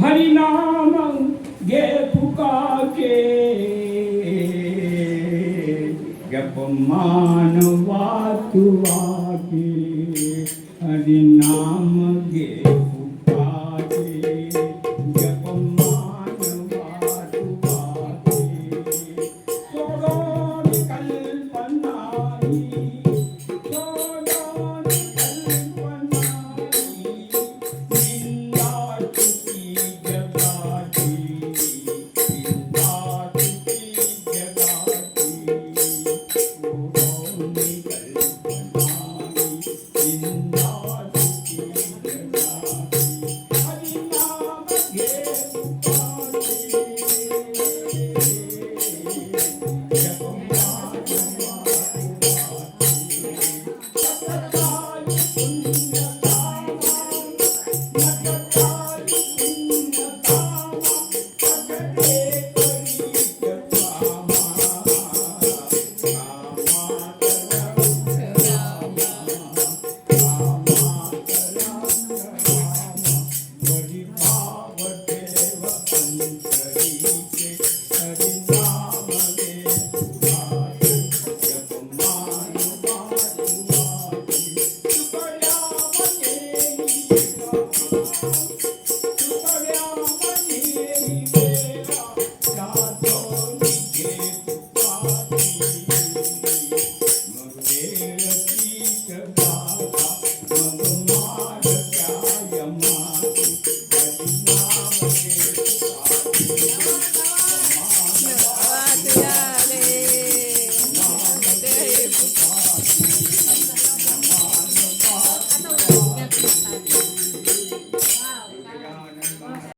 हरि नाम गे पुकार के जब मानवा तुआ के हरि नाम Yeah. Thank you.